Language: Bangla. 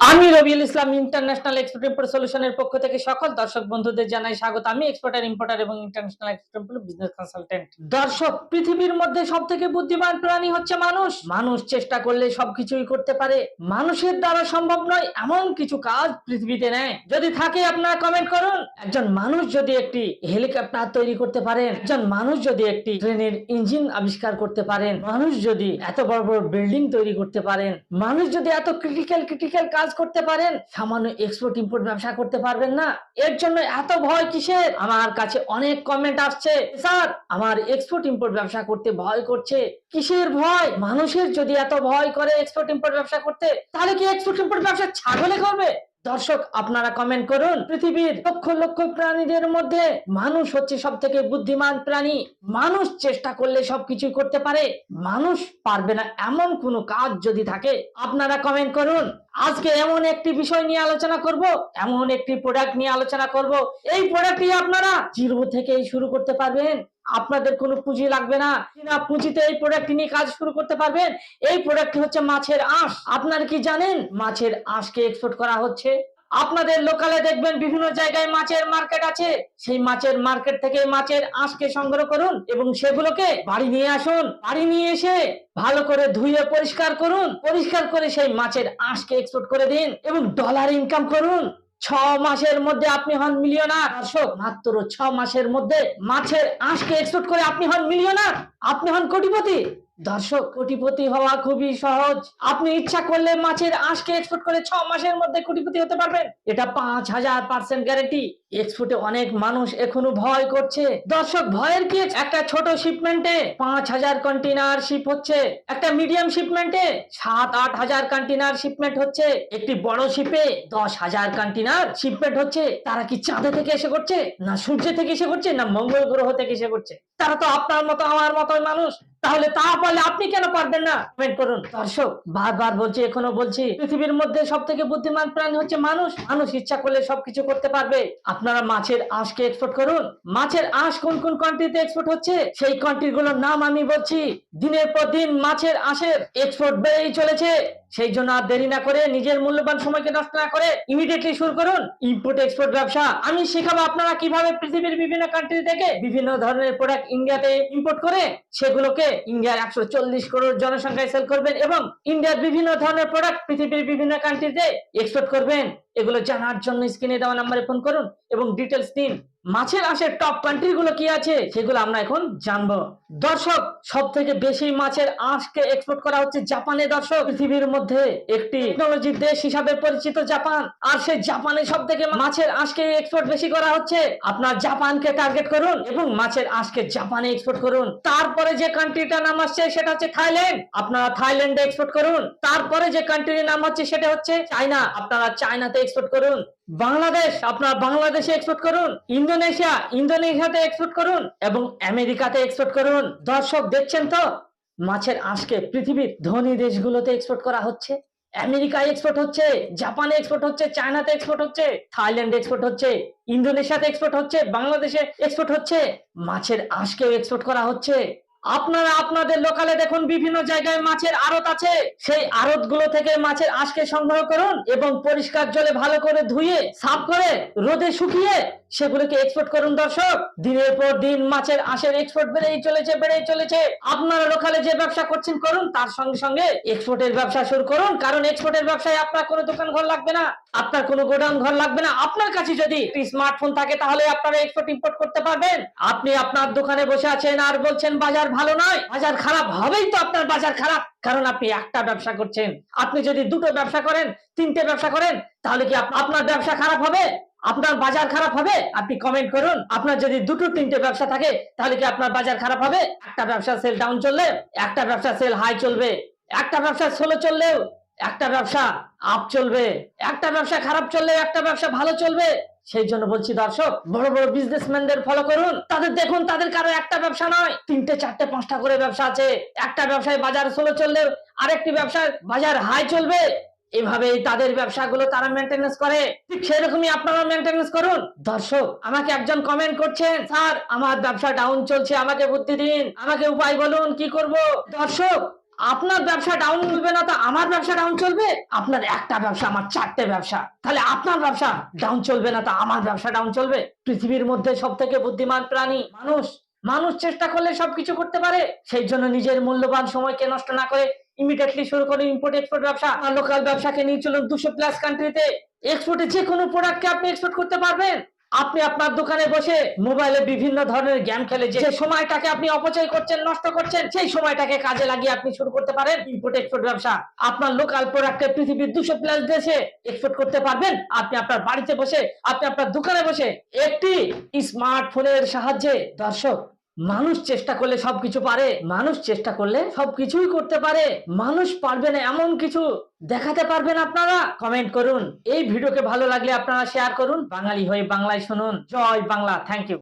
আমি Robiul Islam international export import সলিউশনের পক্ষ থেকে সকল দর্শক বন্ধুদের জানাই স্বাগত। আমি এক্সপোর্টার ইম্পোর্টার এবং international export import business consultant দর্শক, পৃথিবীর মধ্যে সব থেকে বুদ্ধিমান প্রাণী হচ্ছে মানুষ। মানুষ চেষ্টা করলে সবকিছুই করতে পারে। মানুষের দ্বারা সম্ভব নয় এমন কিছু কাজ পৃথিবীতে নেয়। যদি থাকে আপনারা কমেন্ট করুন। একজন মানুষ যদি একটি হেলিকপ্টার তৈরি করতে পারেন, একজন মানুষ যদি একটি ট্রেনের ইঞ্জিন আবিষ্কার করতে পারেন, মানুষ যদি এত বড় বড় বিল্ডিং তৈরি করতে পারেন, মানুষ যদি এত ক্রিটিক্যাল ক্রিটিক্যাল কাজ করতে পারেন, সামান্য এক্সপোর্ট ইম্পোর্ট ব্যবসা করতে পারবেন না। এর জন্য এত ভয় কিসের? আমার কাছে অনেক কমেন্ট আসছে। স্যার, আমার এক্সপোর্ট ইম্পোর্ট ব্যবসা করতে ভয় করছে। কিসের ভয়? মানুষের যদি এত ভয় করে এক্সপোর্ট ইম্পোর্ট ব্যবসা করতে, তাহলে কি এক্সপোর্ট ইম্পোর্ট ব্যবসা ছাগলে করবে? দর্শক, আপনারা কমেন্ট করুন। পৃথিবীর লক্ষ লক্ষ প্রাণীদের মধ্যে মানুষ হচ্ছে সব থেকে বুদ্ধিমান প্রাণী। মানুষ চেষ্টা করলে সবকিছু করতে পারে। মানুষ পারবে না এমন কোনো কাজ যদি থাকে। আপনারা কমেন্ট করুন। আজকে এমন একটি বিষয় নিয়ে আলোচনা করব, এমন একটি প্রোডাক্ট নিয়ে আলোচনা করব। এই প্রোডাক্টটি আপনারা জিরো থেকেই শুরু করতে পারবেন। আপনাদের কোনো পুঁজি লাগবে না। বিনা পুঁজিতে এই প্রোডাক্ট নিয়ে কাজ শুরু করতে পারবেন। এই প্রোডাক্টটি হচ্ছে মাছের আঁশ। আপনারা কি জানেন মাছের আঁশকে এক্সপোর্ট করা হচ্ছে? আপনাদের লোকালে দেখবেন বিভিন্ন জায়গায় মাছের মার্কেট আছে। সেই মাছের মার্কেট থেকে মাছের আঁশকে সংগ্রহ করুন এবং সেগুলোকে বাড়ি নিয়ে আসুন। বাড়ি নিয়ে এসে ভালো করে ধুয়ে পরিষ্কার করুন। পরিষ্কার করে সেই মাছের আঁশকে এক্সপোর্ট করে দিন এবং ডলার ইনকাম করুন। ছ মাসের মধ্যে আপনি হন মিলিয়নার। দর্শক, মাত্র ছ মাসের মধ্যে মাছের আঁশকে এক্সপোর্ট করে আপনি হন মিলিয়নার। আপনি হন কোটিপতি। দর্শক, কোটিপতি হওয়া খুবই সহজ। আপনি ইচ্ছা করলে মাছের আঁশকে এক্সপোর্ট করে ছ মাসের মধ্যে কোটিপতি হতে পারবেন। এটা পাঁচ হাজার পার্সেন্ট গ্যারেন্টি এক্সপোর্টে অনেক মানুষ এখনও ভয় করছে। দর্শক, ভয়ের কি? একটা ছোট শিপমেন্টে পাঁচ হাজার কন্টেনার শিপ হচ্ছে। একটা মিডিয়াম শিপমেন্টে সাত আট হাজার কন্টেনার শিপমেন্ট হচ্ছে। একটি বড় শিপে দশ হাজার কন্টেনার শিপমেন্ট হচ্ছে। তারা কি চাঁদে থেকে এসে করছে? না সূর্য থেকে এসে করছে? না মঙ্গল গ্রহ থেকে এসে করছে? তারা তো আপনার মতো, আমার মতোই মানুষ। তাহলে তা পারলে আপনি কেন পারবেন না? কমেন্ট করুন। দর্শক, বারবার বলছি, এখনও বলছি, পৃথিবীর মধ্যে সব থেকে বুদ্ধিমান প্রাণী হচ্ছে মানুষ। মানুষ ইচ্ছা করলে সবকিছু করতে পারবে। আপনারা মাছের আঁশকে এক্সপোর্ট করুন? মাছের আঁশ কোন কোন কান্ট্রিতে এক্সপোর্ট হচ্ছে? সেই কান্ট্রি গুলোর নাম আমি বলছি। দিনের পর দিন মাছের আঁশের এক্সপোর্ট বেড়েই চলেছে। সেই জন্য আর দেরি না করে নিজের মূল্যবান সময়কে নষ্ট না করে ইমিডিয়েটলি শুরু করুন ইম্পোর্ট এক্সপোর্ট ব্যবসা। আমি শেখাবো আপনারা কীভাবে পৃথিবীর বিভিন্ন কান্ট্রি থেকে বিভিন্ন ধরনের প্রোডাক্ট ইন্ডিয়াতে ইম্পোর্ট করে সেগুলোকে ইন্ডিয়ার একশো চল্লিশ করোড় জনসংখ্যায় সেল করবেন এবং ইন্ডিয়ার বিভিন্ন ধরনের প্রোডাক্ট পৃথিবীর বিভিন্ন কান্ট্রিতে এক্সপোর্ট করবেন। এগুলো জানার জন্য স্ক্রিনে দেওয়া নাম্বারে ফোন করুন এবং ডিটেলস দিন। মাছের আশের টপ কান্ট্রি গুলো কি আছে? সেগুলো আমরা এখন জানব। দর্শক সব থেকে বেশি মাছের আঁশকে এক্সপোর্ট করা হচ্ছে জাপানে, দর্শক। পৃথিবীর মধ্যে একটি টেকনোলজির দেশ হিসাবে পরিচিত জাপান। আর সেই জাপানে সব থেকে মাছের আঁশকে এক্সপোর্ট বেশি করা হচ্ছে। আপনার জাপানকে টার্গেট করুন এবং মাছের আঁশকে জাপানে এক্সপোর্ট করুন। তারপরে যে কান্ট্রিটা নাম আসছে, সেটা হচ্ছে থাইল্যান্ড। আপনারা থাইল্যান্ডে এক্সপোর্ট করুন। তারপরে যে কান্ট্রির নাম হচ্ছে, সেটা হচ্ছে চায়না। আপনারা চায়নাতে এক্সপোর্ট করুন। বাংলাদেশ, আপনারা বাংলাদেশে এক্সপোর্ট করুন, ইন্দোনেশিয়া, ইন্দোনেশিয়াতে এক্সপোর্ট করুন এবং আমেরিকাতে এক্সপোর্ট করুন। দর্শক, দেখছেন তো? মাছের আঁশকে পৃথিবীর ধনী দেশগুলোতে এক্সপোর্ট করা হচ্ছে। আমেরিকায় এক্সপোর্ট হচ্ছে, জাপানে এক্সপোর্ট হচ্ছে, চায়নাতে এক্সপোর্ট হচ্ছে, থাইল্যান্ডে এক্সপোর্ট হচ্ছে, ইন্দোনেশিয়াতে এক্সপোর্ট হচ্ছে, বাংলাদেশে এক্সপোর্ট হচ্ছে। মাছের আঁশকেও এক্সপোর্ট করা হচ্ছে। আপনারা আপনাদের লোকালে দেখুন বিভিন্ন জায়গায় মাছের আড়ত আছে। সেই আড়তগুলো থেকে মাছের আঁশকে সংগ্রহ করুন এবং পরিষ্কার জলে ভালো করে ধুয়ে, সাফ করে, রোদে শুকিয়ে সেগুলোকে এক্সপোর্ট করুন দর্শক। দিনের পর দিন মাছের আঁশের এক্সপোর্ট বেড়েই চলেছে বেড়েই চলেছে। আপনারা লোকালে যে ব্যবসা করছেন, করুন, তার সঙ্গে সঙ্গে এক্সপোর্টের ব্যবসা শুরু করুন। কারণ এক্সপোর্টের ব্যবসায় আপনার কোনো দোকান ঘর লাগবে না, আপনার কোনো গোডাউন ঘর লাগবে না। আপনার কাছে যদি স্মার্টফোন থাকে, তাহলে আপনারা এক্সপোর্ট ইম্পোর্ট করতে পারবেন। আপনি আপনার দোকানে বসে আছেন আর বলছেন বাজার ভালো নয়, বাজার খারাপ হবেই তো আপনার বাজার খারাপ। কারণ আপনি একটা ব্যবসা করছেন। আপনি যদি দুটো ব্যবসা করেন, তিনটে ব্যবসা করেন, তাহলে কি আপ- আপনার ব্যবসা খারাপ হবে? আপনার বাজার খারাপ হবে? আপনি কমেন্ট করুন। আপনার যদি দুটো, তিনটে ব্যবসা থাকে, তাহলে কি আপনার বাজার খারাপ হবে? একটা ব্যবসা সেল ডাউন চললে, একটা ব্যবসা সেল হাই চলবে। একটা ব্যবসা সোলো চললেও, একটা ব্যবসা আপ চলবে। একটা ব্যবসা খারাপ চললে, একটা ব্যবসা ভালো চলবে। সেই জন্য বলছি, দর্শক, বড় বড় বিজনেসম্যানদের ফলো করুন। তাদের দেখুন, তাদের কারও একটা ব্যবসা নয়। তিনটে, চারটে, পাঁচটা করে ব্যবসা আছে। একটা ব্যবসায় বাজার স্লো চললে, আরেকটি ব্যবসায় বাজার হাই চলবে। এভাবেই তাদের ব্যবসাগুলো তারা মেনটেনেন্স করে। ঠিক সেরকমই আপনারা মেনটেনেন্স করুন। দর্শক, আমাকে একজন কমেন্ট করছেন, স্যার, আমার ব্যবসা ডাউন চলছে, আমাকে বুদ্ধি দিন, আমাকে উপায় বলুন, কি করব? দর্শক আপনার ব্যবসা ডাউন চলবে না তো আমার ব্যবসা ডাউন চলবে? আপনার একটা ব্যবসা, আমার চারটে ব্যবসা। তাহলে আপনার ব্যবসা ডাউন চলবে না তো আমার ব্যবসা ডাউন চলবে? পৃথিবীর মধ্যে সব থেকে বুদ্ধিমান প্রাণী মানুষ। মানুষ চেষ্টা করলে সবকিছু করতে পারে, সেই জন্য নিজের মূল্যবান সময়কে নষ্ট না করে ইমিডিয়েটলি শুরু করুন ইম্পোর্ট এক্সপোর্ট ব্যবসা। আর লোকাল ব্যবসাকে নিয়ে চলুন দুশো প্লাস কান্ট্রিতে এক্সপোর্টে যে কোনো প্রোডাক্টকে আপনি এক্সপোর্ট করতে পারবেন। আপনি আপনার দোকানে বসে মোবাইলে বিভিন্ন ধরনের গেম খেলে, যে সময়টাকে আপনি অপচয় করছেন, নষ্ট করছেন, সেই সময়টাকে কাজে লাগিয়ে আপনি শুরু করতে পারেন ইম্পোর্ট এক্সপোর্ট ব্যবসা। আপনার লোকাল প্রোডাক্টকে পৃথিবীর দুশো প্লাস দেশে এক্সপোর্ট করতে পারবেন। আপনি আপনার বাড়িতে বসে, আপনি আপনার দোকানে বসে একটি স্মার্টফোনের সাহায্যে দর্শক মানুষ চেষ্টা করলে সবকিছু পারে, মানুষ চেষ্টা করলে সবকিছুই করতে পারে। মানুষ পারবে না এমন কিছু দেখাতে পারবেন আপনারা? কমেন্ট করুন। এই ভিডিওকে ভালো লাগলে আপনারা শেয়ার করুন। বাঙালি হয়ে বাংলায় শুনুন। জয় বাংলা। Thank you